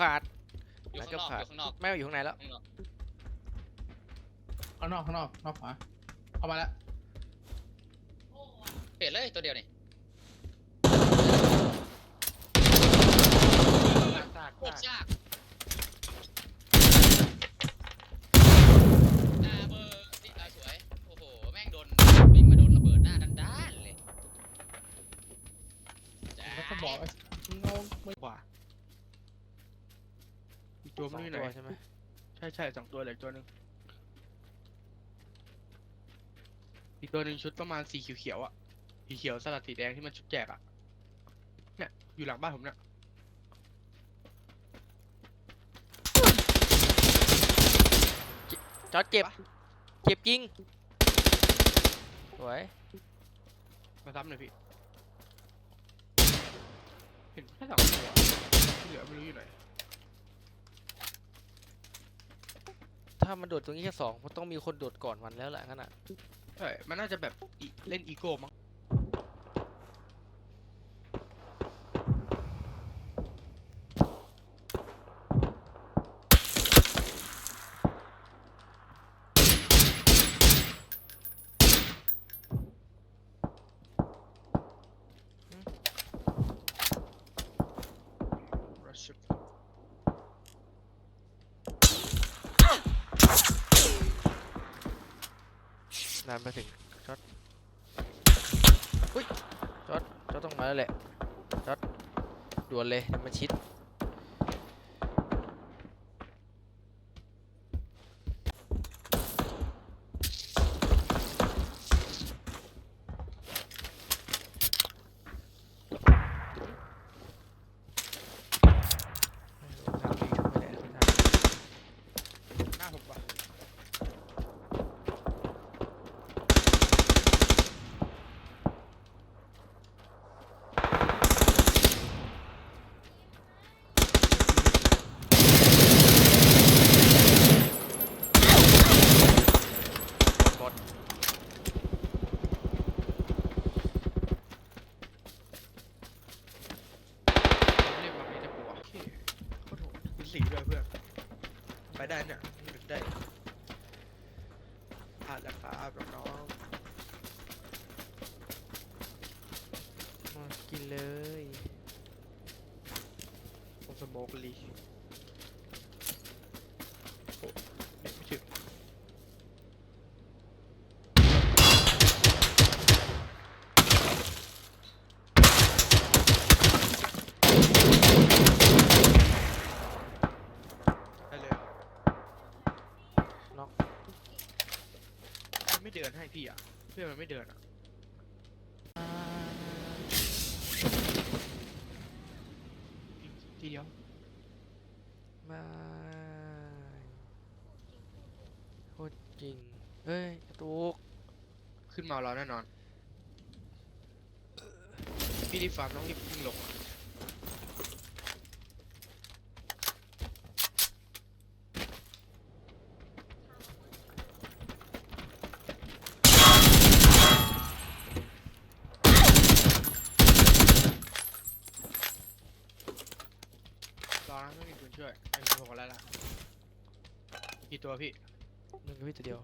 ขาดอยู่น่าข้างจะนอกขาอดยู่ข้างนอกไม่อยู่ข้างในแล้วข้างนอกข้างนอกข้างนอกนอกขวาเข้ามาแล้วเปลี่ยนเลยตัวเดียวนี่ซากซากโคตรซากยากหน้าเบอร์นี่อะสวย โอ้โห แม่งโดนวิ่งมาโดนระเบิดหน้าด้านๆเลยจ้าแล้วก็บอกว่าเงาไม่ขวา อีกตัวสอไม่งรู้อยู่ไหตัวนใช่ไหมใช่ใช่สองตัวเหลยตัวหนึ่งอีกตัวหนึ่งชุดประมาณสีเขียวๆอะสีเขียวสลัดสีแดงที่มันชุดแจกอะเนี่ยอยู่หลังบ้านผมเนี่ยจอดเจ็บ เจ็บจริง สวย มาซ้ำหน่อยพี่เห็นแค่สองตัวที่เหลือไม่รู้อยู่ไหน ถ้ามันโดดตรงนี้แค่สองมันต้องมีคนโดดก่อนมันแล้วแหละงั้นอะ ใช่ มันน่าจะแบบอีเล่นอีโก้มั้ง นานไปถึงจอตอุ้ยจอตช็อตต้องมาแล้วแหละช็อตด่วนเลยมันชิด หน้าผมปะ บอด เรียกมาไม่ได้ปะวะโอเคโคตรโหดคุณสีด้วยเพื่อน ไปได้เนี่ยนึกได้ผ่านแล้วครับน้อง มากินเลย ๆผมสโมกลีโอ้เด็กไม่ถึง ได้เลย น็อก มันไม่เดินให้ พื่อนมันไม่เดินอะทีเดียวมาโคตรจริง เฮ้ยกระตุกขึ้นมาเราแน่นอน พี่ที่ฟาร์มต้องรีบวิ่งลงอะรอนะไม่มีคน ช่วยไอ้ผมบอกแล้วล่ะกี่ตัวพี่หนึ่งกับพี่ตัวเดียว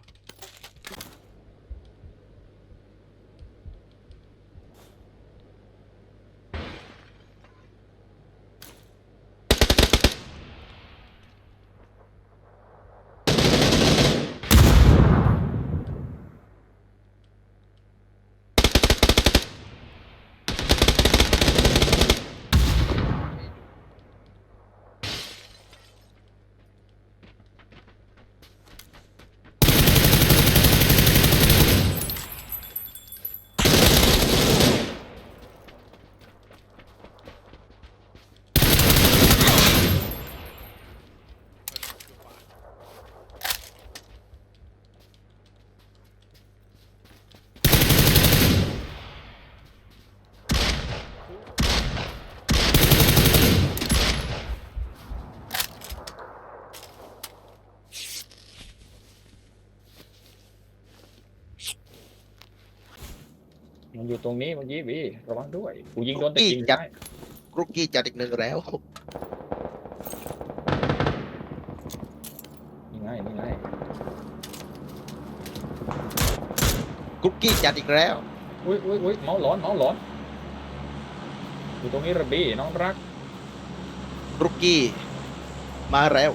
อยู่ตรงนี้เมื่อกี้บีระวังด้วยกูยิงโดนแต่ยิงได้กรุกกี้จัดอีกหนึ่งแล้ว ยิงไงยิงไงกรุกกี้จัดอีกแล้ว อุ้ยอุ้ยอุ้ยเมาหลอนเมาหลอนอยู่ตรงนี้ระบีน้องรักกรุกกี้มาแล้ว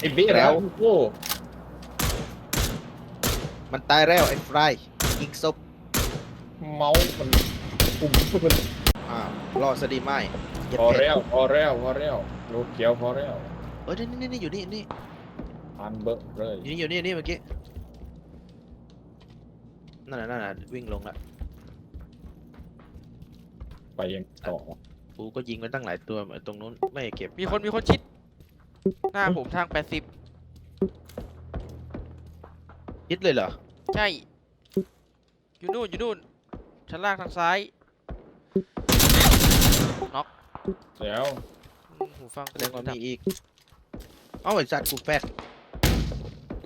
ไอ้บีแล้ว โอ้มันตายแล้วไอ้ฟรายยิงศพเมาส์มันปุ่มมันอ้าวรอดซะดีไหมเย็ดพอเผ็ดแล้วพอแล้วพอแล้วลูกเขียวพอแล้วเอ้ยนี่นี่นี่อยู่นี่นี่อันเบิร์เลยอยู่นี่อยู่นี่นี่เมื่อกี้นั่นน่ะนั่นน่ะวิ่งลงละไปยังต่อกูก็ยิงไปตั้งหลายตัวตรงนู้นไม่เก็บมีคนมีคนชิด หน้าผมทาง80ฮิตเลยเหรอ ใช่ อยู่นู่นอยู่นู่นชั้นล่างทางซ้าย แล้วอืมหูฟังแสดงว่ามีอีก เอ้าไอ้สัตว์กูแฟด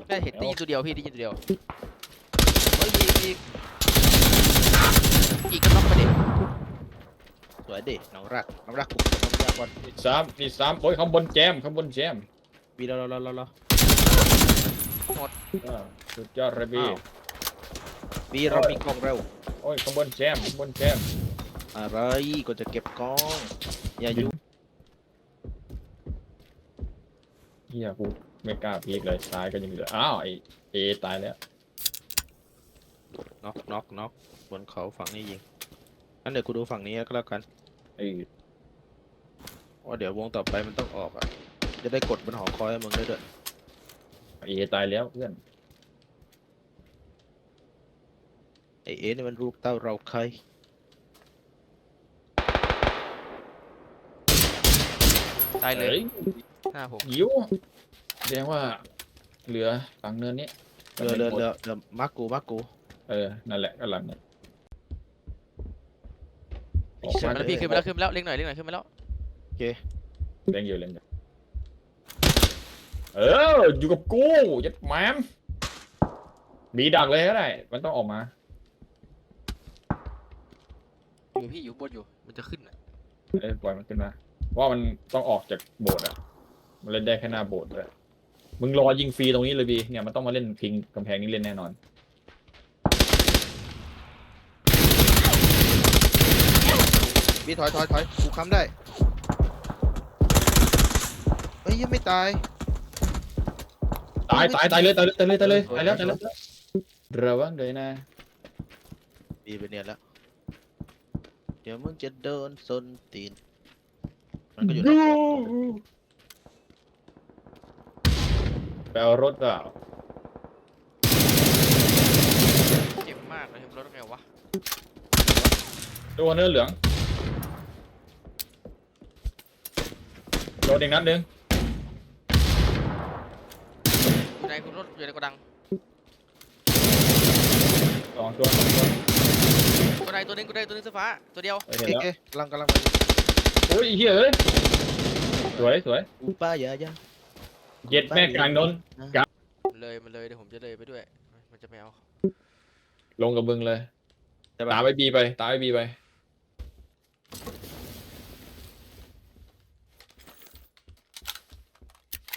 แค่เห็นได้ยินตัวเดียวพี่ได้ยินตัวเดียวเฮ้ยมีอีกอีกก็น็อกไปดิ สวยดิน้องรักน้องรักกูน้องรักก่อนมีสามมีสามโอ้ยข้างบนแจมข้างบนแจมวีรอรอรอรอรออ่าสุดยอดระบีอ้าววีเรามีกล้องเร็วโอ้ยข้างบนแจมข้างบนแจมอะไรก็จะเก็บกล้องอย่ายุ่งเฮียกูไม่กล้าพีกเลยตายก็ยังเหลืออ้าวไอเอตายแล้วน็อกน็อกน็อกบนเขาฝั่งนี้ยิง งั้นเดี๋ยวกูดูฝั่งนี้ก็แล้วกันไอ้ว่าเดี๋ยววงต่อไปมันต้องออกอะ จะได้กดบนหอคอยให้มึงได้ด้วยเอตายแล้วเพื่อนไอเอ๋นี่มันรูปเต้าเราใคร ตายเลยอ้หน้าผม ยิวแสดงว่า เหลือฝั่งเนินนี้เรือเรือเรือเรือมักกูมักกู เออ นั่นแหละกำลังเนี่ย ไอ้ออกเชี่ยมามาแล้วพี่ขึ้นไปแล้วขึ้นไปแล้วเล็งหน่อยเล็งหน่อยขึ้นไปแล้วเล่นอยู่เล่นอยู่เอออยู่กับกูยัดแมมมีดักเลยก็ได้มันต้องออกมาอยู่พี่อยู่บนอยู่มันจะขึ้นอะเอ้ยปล่อยมันขึ้นมาเพราะว่ามันต้องออกจากโบสถ์อะมันเล่นได้แค่หน้าโบสถ์เลยมึงรอยิงฟรีตรงนี้เลยบีเนี่ยมันต้องมาเล่นพิงกำแพงนี้เล่นแน่นอน พี่ถอยถอยถอยกูค้ำได้เฮ้ยยังไม่ตาย ตายตายตายเลยตายเลยตายเลยตายเลยตายแล้วตายแล้วระวังเลยนะบีไปเนี่ยแล้วเดี๋ยวมึงจะเดินส้นตีน มันก็อยู่ในไปเอารถเปล่าเจ็บมากเลยรถไงวะตัวเนื้อเหลืองโด นอีกนัดหนึ่งอยู่ในรถอยู่ในกระดังสองตัวสองตัวกระไดตัวหนึงกระไดตัวหนึงเสื้อฟ้าตัวเดียวเอ้ยเห็นเอ๊ะแล้วเอ๊ะกำลังกำลังไปโอ้ยเฮ้ยเอ้ยสวยสวยอูป้าอย่าอย่าเย็ดแม่กลางนนเลยมันเลยเดี๋ยวผมจะเลยไปด้วย มันจะไม่เอาลงกับมึงเลยใช่ปะตามไอ้บีไปตามไอ้บีไป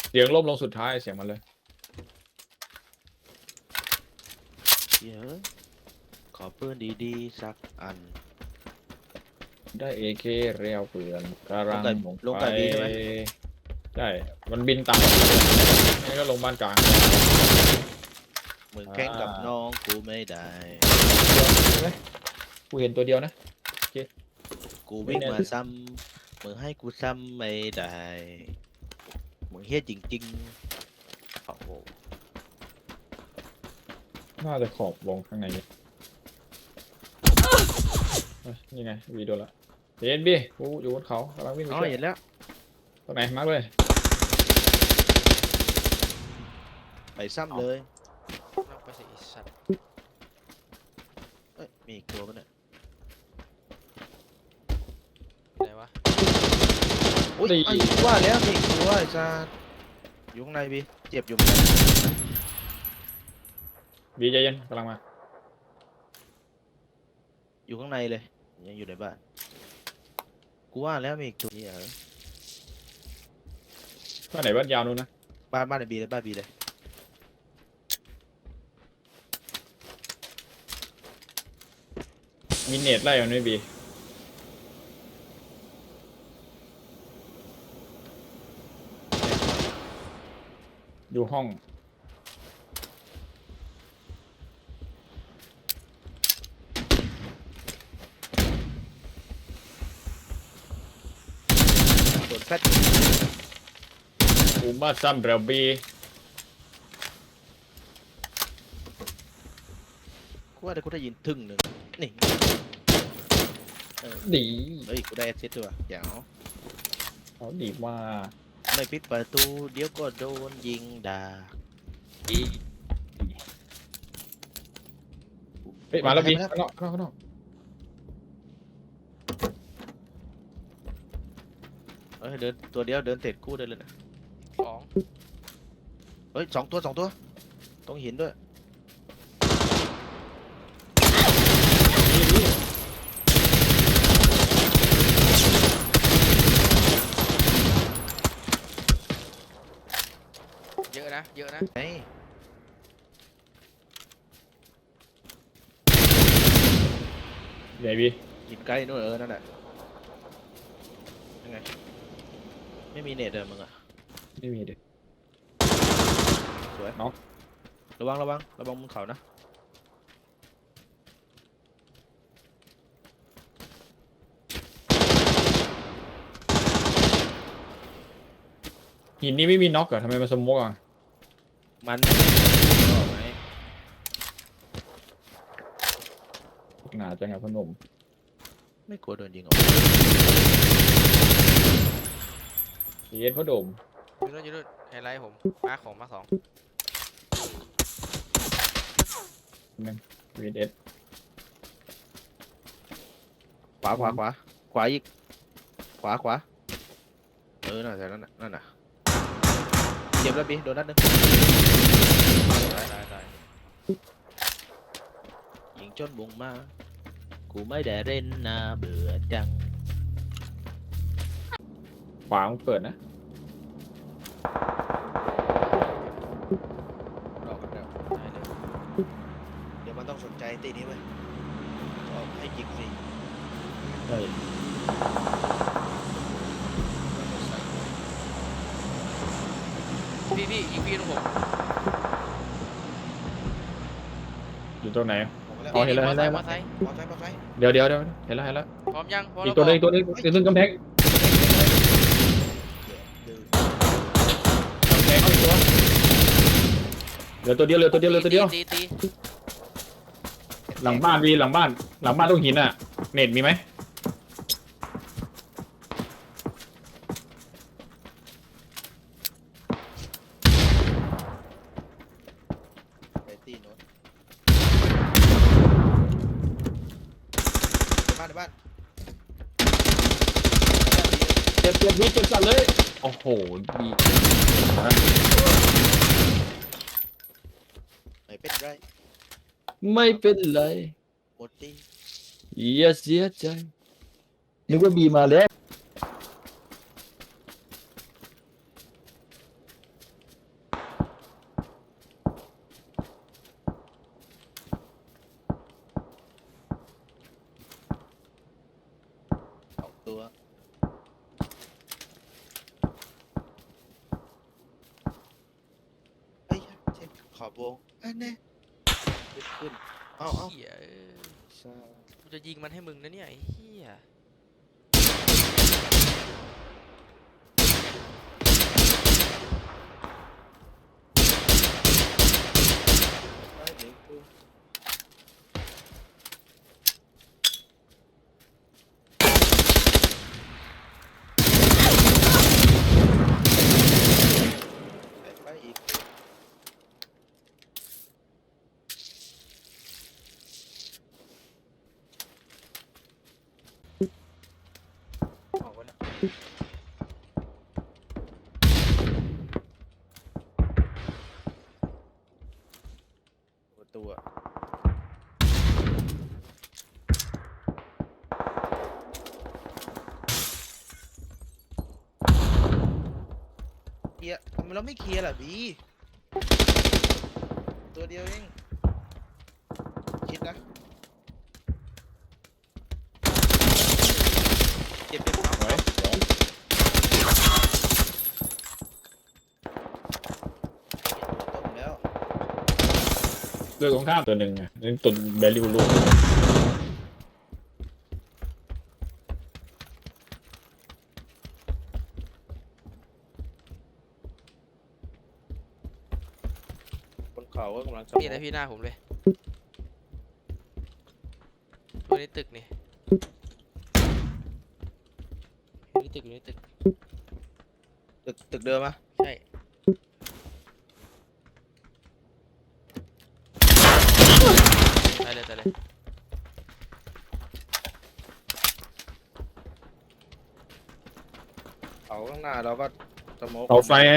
เสียงล่มลงสุดท้ายเสียงมันเลยเดี๋ยวขอปืนดีๆ สักอัน ได้เอเคเรียวเปลือนกำลังลงไก่ลงไก่บีใช่ไหม ใช่มันบินตามนี่ก็ลงบ้านกลางมึงแข่งกับอ่า น้องกูไม่ได้ กูเห็นตัวเดียวนะ กูวิ่งไม่แน่มาซ้ำมึงให้กูซ้ำไม่ได้ มึงเฮี้ยจริงๆโอ้โหน่าจะขอบวงข้างในนี่เอ้ยนี่ไงวีโดนละเห็นบีกูอยู่บนเขากำลังวิ่งไปอ๋อช่วยเห็นแล้ว ตรงไหนมาร์กเลยไปซ้ำเลย นอกไปสิไอ้สัตว์เอ้ย มีอีกตัวปะเนี่ย ไหนวะ อุ้ยไอ้ว่าแล้วมีอีกตัวไอ้ซาอยู่ข้างในพี่เจ็บอยู่เหมือนกันบีใจเย็นกำลังมา อยู่ข้างในเลย ยังอยู่ในบ้านกูว่าแล้วมีอีกตัวนี้เหรอบ้านไหนบ้านยาวนู้นนะบ้านบ้านบีเลยบ้านบีเลยมีเน็ตไล่มันไม่บี อยู่ห้อง โดนแฟดอูมาซัมเรบีกูว่าแต่กูได้ยินทึ่งหนึ่งนี่เออดีเฮ้ยกูได้แอสซิสต์ด้วยว่ะเดี๋ยวเขาดีว่า ไม่ปิดประตู เดี๋ยวก็โดนยิงด่าเฮ้ยมาแล้วบีมาข้างนอกข้างนอกข้างนอกเฮ้ยเดินตัวเดียวเดินเสร็จกู้เดินเลยนะสองเฮ้ยสองตัวสองตัว ต้องหินด้วยเยอะนะ เยอะนะ ไอ้ ใหญ่บีหินใกล้นู่นเออนั่นแหละยังไงไม่มีเน็ตเลยมึงอะไม่มีเด็กระวังระวังระวังบนเขานะหินนี่ไม่มีน็อกเหรอทำไมมันสโมกอะมันก็ไหม หนาจังอะพอหนมไม่กลัวโดนยิงหรอกเย็นพอดมอยู่นู่นอยู่นู่นไฮไลท์ผมมาของมาสองวีเอสขวาขวาขวาขวาอีก ขวาขวาเออนั่นแหละนั่นน่ะนั่นน่ะเจ็บแล้วบีโดนนัดหนึงได้ได้ได้ยิงจนบุงมา กูไม่ได้เล่นนาเบื่อจัง ขวามันเปิดนะ รอกันเดี๋ยวได้เลยเดี๋ยวมันต้องสนใจตีนี้เว้ยเอาให้ยิงสิใช่พี่พี่ยิงพี่ตรงผมอยู่ตรงไหนบอกแล้วอ๋อเห็นแล้วมอเห็นแล้ว มอไซค์มอไซค์มอไซค์ เดี๋ยวเดี๋ยวเดี๋ยวเห็นแล้วเห็นแล้วพร้อมยังพร้อมอีแล้กวตัวหนึงบอีกตัวหนึงอีกตัวกำแพงเดือดกำแพงเอาอีกตัวเหลือตัวเดียวเหลือตัวเดียวเหลือตัวเดียวตีตีตีหลังบ้านวีหลังบ้าน หลังบ้านตรงหินอะ เน็ตมีไหม ไปตีโน้นในบ้านในบ้าน เจ็บเจ็บวีเจ็บสัตว์เลย โอ้โหดีไม่เป็นไรไม่เป็นไร หมดตีอย่าเสียใจนึกว่าบีมาแล้ว สองตัวเฮ้ยเจ็บ ขอบวงอันนี้ขึ้นขึ้นเอาเอาเหี้ยเอ้ยใช่กูจะยิงมันให้มึงนะเนี่ยไอ้เหี้ย ได้เดี๋ยวกู ไปไปอีก ออกไปแล้ว ประตูอะำไมเราไม่เคลียร์ล่ะบีตัวเดียวเองคิดนะเจ็บเจ็บครับไว้สองต้มแล้วเลือกตรงข้ามตัวหนึ่งอะนี่ตัวแบลิวลูก เขาก็กำลังจะนี่นะพี่หน้าผมเลยตัวนี้ตึกนี่อยู่นี่ตึกอยู่นี่ตึก ตึกตึกเดิมอะใช่ ตายเลยตายเลยเขาข้างหน้าเราก็สโมกเอาไฟไอ้